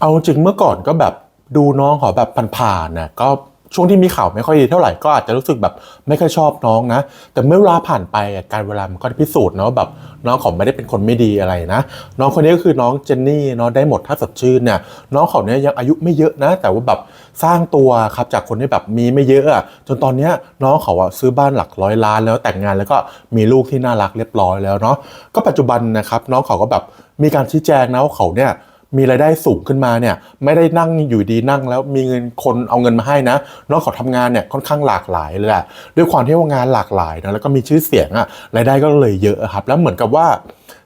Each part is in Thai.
เอาจริงเมื่อก่อนก็แบบดูน้องเขาแบบผ่านๆนะก็ช่วงที่มีข่าวไม่ค่อยดีเท่าไหร่ก็อาจจะรู้สึกแบบไม่ค่อยชอบน้องนะ แต่เมื่อเวลาผ่านไปการเวลามันก็พิสูจน์เนาะแบบน้องเขาไม่ได้เป็นคนไม่ดีอะไรนะ น้องคนนี้ก็คือน้องเจนนี่เนาะได้หมดถ้าสดชื่นเนี่ยน้องเขาเนี่ยยังอายุไม่เยอะนะ แต่ว่าแบบสร้างตัวครับจากคนที่แบบมีไม่เยอะอะจนตอนเนี้ยน้องเขาอะซื้อบ้านหลักร้อยล้านแล้วแต่งงานแล้วก็มีลูกที่น่ารักเรียบร้อยแล้วเนาะก็ปัจจุบันนะครับน้องเขาก็แบบมีการชี้แจงนะว่าเขาเนี่ย มีรายได้สูงขึ้นมาเนี่ยไม่ได้นั่งอยู่ดีนั่งแล้วมีเงินคนเอาเงินมาให้นะน้องเขาทำงานเนี่ยค่อนข้างหลากหลายเลยแหละด้วยความที่ว่างานหลากหลายนะแล้วก็มีชื่อเสียงอะรายได้ก็เลยเยอะครับ แล้วเหมือนกับว่า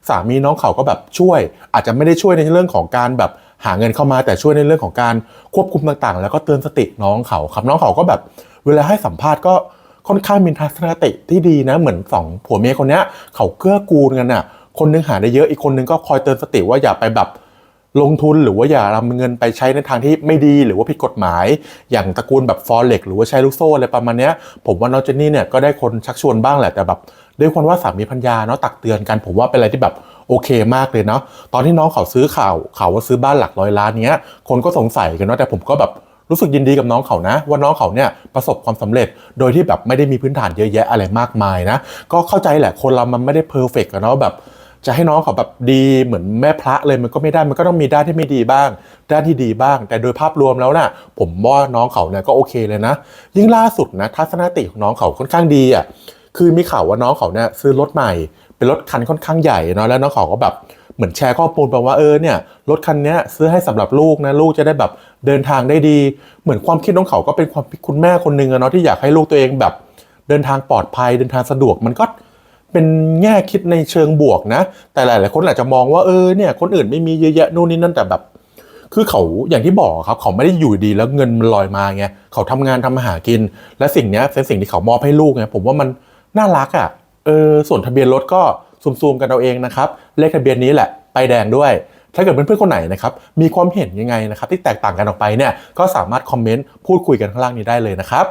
สามีน้องเขาก็แบบช่วย อาจจะไม่ได้ช่วยในเรื่องของการแบบหาเงินเข้ามาแต่ช่วยในเรื่องของการควบคุมต่างๆ แล้วก็เตือนสติน้องเขาครับน้องเขาก็แบบเวลาให้สัมภาษณ์ก็ค่อนข้างมีทัศนคติที่ดีนะเหมือนสองผัวเมียคนเนี้ยเขาเกื้อกูลกันอะคนนึงหาได้เยอะอีกคนนึงก็คอยเตือนสติว่าอย่าไปแบบ ลงทุนหรือว่าอย่านำเงินไปใช้ในทางที่ไม่ดีหรือว่าผิดกฎหมาย อย่างตระกูลแบบฟอเร็กหรือว่าใช้ลูกโซ่อะไรประมาณนี้ผมว่าน้องเจนนี่เนี่ยก็ได้คนชักชวนบ้างแหละแต่แบบด้วยความว่าสามีพัญญาเนาะตักเตือนกันผมว่าเป็นอะไรที่แบบโอเคมากเลยเนาะตอนที่น้องเขาซื้อข่าวข่าวว่าซื้อบ้านหลักร้อยล้านเนี้ยคนก็สงสัยกันเนาะแต่ผมก็แบบรู้สึกยินดีกับน้องเขานะ ว่าน้องเขาเนี่ยประสบความสำเร็จ โดยที่แบบไม่ได้มีพื้นฐานเยอะแยะอะไรมากมายนะ ก็เข้าใจแหละคนเรามันไม่ได้เพอร์เฟกต์เนาะแบบ จะให้น้องเขาแบบดีเหมือนแม่พระเลยมันก็ไม่ได้มันก็ต้องมีด้านที่ไม่ดีบ้าง ด้านที่ดีบ้าง แต่โดยภาพรวมแล้วน่ะ ผมว่าน้องเขาเนี่ยก็โอเคเลยนะ ยิ่งล่าสุดนะทัศนคติของน้องเขาค่อนข้างดีอะคือมีข่าวว่าน้องเขาเนี่ยซื้อรถใหม่ เป็นรถคันค่อนข้างใหญ่เนาะแล้วน้องเขาก็แบบเหมือนแชร์ข้อมูลไปว่าเออเนี่ยรถคันนี้ซื้อให้สำหรับลูกนะลูกจะได้แบบเดินทางได้ดี เหมือนความคิดน้องเขาก็เป็นความคิดคุณแม่คนหนึ่งอะเนาะที่อยากให้ลูกตัวเองแบบ เดินทางปลอดภัยเดินทางสะดวกมันก็ เป็นแง่คิดในเชิงบวกนะ แต่หลาย ๆ คนอาจจะมองว่าเออเนี่ยคนอื่นไม่มีเยอะแยะนู่นนี่นั่นแต่แบบ คือเขาอย่างที่บอกครับ เขาไม่ได้อยู่ดีแล้วเงินมันลอยมาไงเขาทำงานทำมาหากิน และสิ่งเนี้ยเป็นสิ่งที่เขามอบให้ลูกไงผมว่ามันน่ารักอะ่ะเออส่วนทะเบียนรถก็ซูมๆกันเอาเองนะครับเลขทะเบียนนี้แหละไปแดงด้วยถ้าเกิดเพื่อนๆคนไหนนะครับมีความเห็นยังไงนะครับที่แตกต่างกันออกไปเนี่ยก็สามารถคอมเมนต์พูดคุยกันข้างล่างนี้ได้เลยนะครับ